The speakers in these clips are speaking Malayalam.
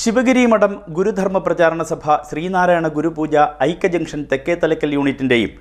ശിവഗിരി മഠം ഗുരുധർമ്മ പ്രചാരണ സഭ ശ്രീനാരായണ ഗുരുപൂജ ഐക്യ ജംഗ്ഷൻ തെക്കേത്തലക്കൽ യൂണിറ്റിന്റെയും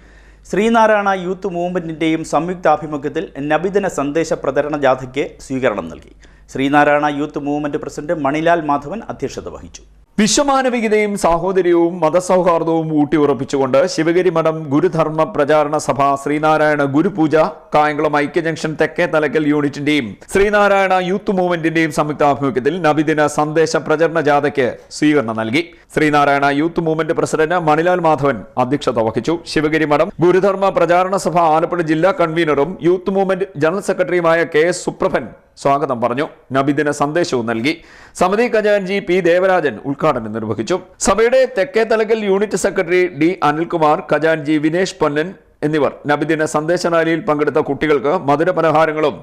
ശ്രീനാരായണ യൂത്ത് മൂവ്മെന്റിന്റെയും സംയുക്താഭിമുഖ്യത്തിൽ നബിദിന സന്ദേശ പ്രചരണ ജാഥയ്ക്ക് സ്വീകരണം നൽകി. Sreenarayana youth movement president Manilal Madhavan അധ്യക്ഷത വഹിച്ചു. വിശ്വമാനവികതയും സാഹോദര്യവും മതസൗഹാർദ്ദവും ഊട്ടിയുറപ്പിച്ചുകൊണ്ട് ശിവഗിരി മഠം ഗുരുധർമ്മ പ്രചാരണ സഭ ശ്രീനാരായണ ഗുരുപൂജ കായംകുളം ഐക്യ ജംഗ്ഷൻ തെക്കേ തലക്കൽ യൂണിറ്റിന്റെയും ശ്രീനാരായണ യൂത്ത് മൂവ്മെന്റിന്റെയും സംയുക്താഭിമുഖ്യത്തിൽ നബിദിന സന്ദേശ പ്രചരണ ജാഥയ്ക്ക് സ്വീകരണം നൽകി. Sreenarayana youth movement president Manilal Madhavan അധ്യക്ഷത വഹിച്ചു. ശിവഗിരി മഠം ഗുരുധർമ്മ പ്രചാരണ സഭ ആലപ്പുഴ ജില്ലാ കൺവീനറും യൂത്ത് മൂവ്മെന്റ് ജനറൽ സെക്രട്ടറിയുമായ കെ എസ് സുപ്രഭൻ സ്വാഗതം പറഞ്ഞു. നബിദിന സന്ദേശവും നൽകി. സമിതി ഖജാൻജി പി ദേവരാജൻ ഉദ്ഘാടനം നിർവഹിച്ചു. സഭയുടെ തെക്കേ തലകൽ യൂണിറ്റ് സെക്രട്ടറി ഡി അനിൽകുമാർ ഖജാൻജി വിനേഷ് പൊന്നൻ എന്നിവർ നബിദിന സന്ദേശ റാലിയിൽ പങ്കെടുത്ത കുട്ടികൾക്ക് മധുര പലഹാരങ്ങളും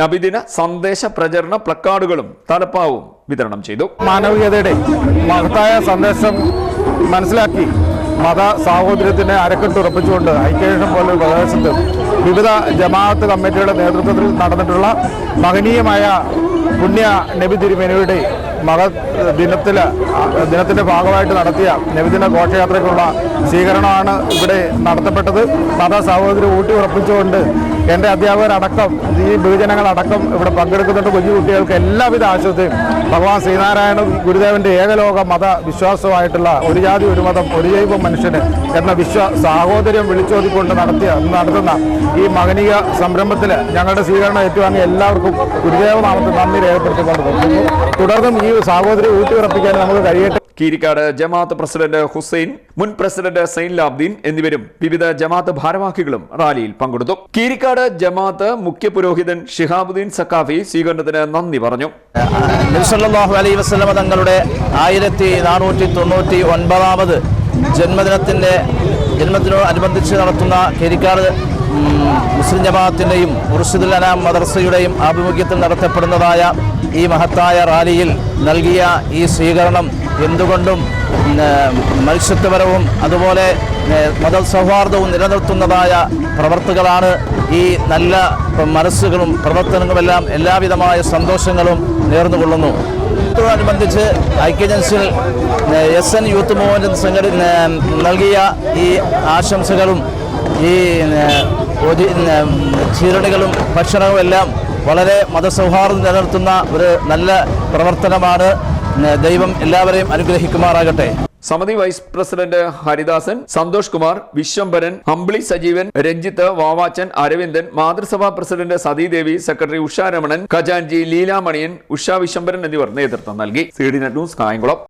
നബിദിന സന്ദേശ പ്രചരണ പ്ലക്കാർഡുകളും തലപ്പാവും വിതരണം ചെയ്തു. മാനവികതയുടെ മഹത്തായ സന്ദേശം മനസ്സിലാക്കി മത സാഹോദര്യത്തിന് അരക്കെട്ടുറപ്പിച്ചുകൊണ്ട് ഐക്യേഷം പോലെ പ്രദേശത്ത് വിവിധ ജമാഅത്ത് കമ്മിറ്റിയുടെ നേതൃത്വത്തിൽ നടന്നിട്ടുള്ള മഹനീയമായ പുണ്യ നബി തിരുമേനയുടെ മഹ ദിനത്തിൽ ദിനത്തിന്റെ ഭാഗമായിട്ട് നടത്തിയ നബിദിന ഘോഷയാത്രയ്ക്കുള്ള സ്വീകരണമാണ് ഇവിടെ നടത്തപ്പെട്ടത്. മത സഹോദരി ഊട്ടി ഉറപ്പിച്ചുകൊണ്ട് എന്റെ അധ്യാപകരടക്കം ഈ ബഹുജനങ്ങളടക്കം ഇവിടെ പങ്കെടുക്കുന്നുണ്ട്. കുഞ്ഞു കുട്ടികൾക്ക് എല്ലാവിധ ആശുപത്രിയും ഭഗവാൻ ശ്രീനാരായണ ഗുരുദേവന്റെ ഏകലോക മത വിശ്വാസമായിട്ടുള്ള ഒരു ജാതി ഒരു മതം ഒരു ജൈവ മനുഷ്യന് എന്ന വിശ്വ സാഹോദര്യം വിളിച്ചോതിക്കൊണ്ട് നടത്തിയ നടത്തുന്ന ഈ മകനീയ സംരംഭത്തിൽ ഞങ്ങളുടെ സ്വീകരണം ഏറ്റുവാങ്ങിയ എല്ലാവർക്കും ഗുരുദേവ നാമത്തിൽ നന്ദി രേഖപ്പെടുത്തിക്കൊണ്ട് തുടർന്നും ഈ സാഹോദര്യം ഊട്ടിയുറപ്പിക്കാൻ നമുക്ക് കഴിയട്ടെ. കീരിക്കാട് ജമാഅത്ത് പ്രസിഡന്റ് ഹുസൈൻ മുൻ പ്രസിഡന്റ് സൈൻ ലാബ്ദീൻ എന്നിവരും വിവിധ ജമാഅത്ത് ഭാരവാഹികളും റാലിയിൽ പങ്കെടുത്തു. കീരിക്കാട് ജമാഅത്ത് മുഖ്യ പുരോഹിതൻ ഷിഹാബുദ്ദീൻ സക്കാഫി സ്വീകരണത്തിന് നന്ദി പറഞ്ഞു. അലൈഹി അലൈ വസ്ലമ തങ്ങളുടെ ആയിരത്തി നാനൂറ്റി തൊണ്ണൂറ്റി ഒൻപതാമത് ജന്മദിനത്തിന്റെ ജന്മദിനോടനുബന്ധിച്ച് നടത്തുന്ന കേരിക്കാട് മുസ്ലിം ജമാഅത്തിന്റെയും മുർഷിദുൽ അനാം മദർസയുടെയും ആഭിമുഖ്യത്തിൽ നടത്തപ്പെടുന്നതായ ഈ മഹത്തായ റാലിയിൽ നൽകിയ ഈ സ്വീകരണം എന്തുകൊണ്ടും മനുഷ്യത്വപരവും അതുപോലെ മത സൗഹാർദ്ദവും നിലനിർത്തുന്നതായ പ്രവർത്തകളാണ് ഈ നല്ല മനസ്സുകളും പ്രവർത്തനങ്ങളുമെല്ലാം എല്ലാവിധമായ സന്തോഷങ്ങളും നേർന്നുകൊള്ളുന്നു. ത്തോടനുബന്ധിച്ച് ഐക്യജൻസിൽ എസ് എൻ യൂത്ത് മൂവ്മെന്റ് സംഘടി നൽകിയ ഈ ആശംസകളും ഈ ഒരു ചീരണികളും ഭക്ഷണവും എല്ലാം വളരെ മതസൗഹാർദ്ദം നിലനിർത്തുന്ന ഒരു നല്ല പ്രവർത്തനമാണ് ദൈവം എല്ലാവരെയും അനുഗ്രഹിക്കുമാറാകട്ടെ. സമിതി വൈസ് പ്രസിഡന്റ് ഹരിദാസൻ സന്തോഷ് കുമാർ വിശ്വംഭരൻ ഹംബ്ലി സജീവൻ രഞ്ജിത്ത് വാവാച്ചൻ അരവിന്ദൻ മാതൃസഭാ പ്രസിഡന്റ് സതീദേവി സെക്രട്ടറി ഉഷാരമണൻ ഖജാൻജി ലീലാമണിയൻ ഉഷ വിശ്വംഭരൻ എന്നിവർ നേതൃത്വം നൽകി. C D net news Kayamkulam.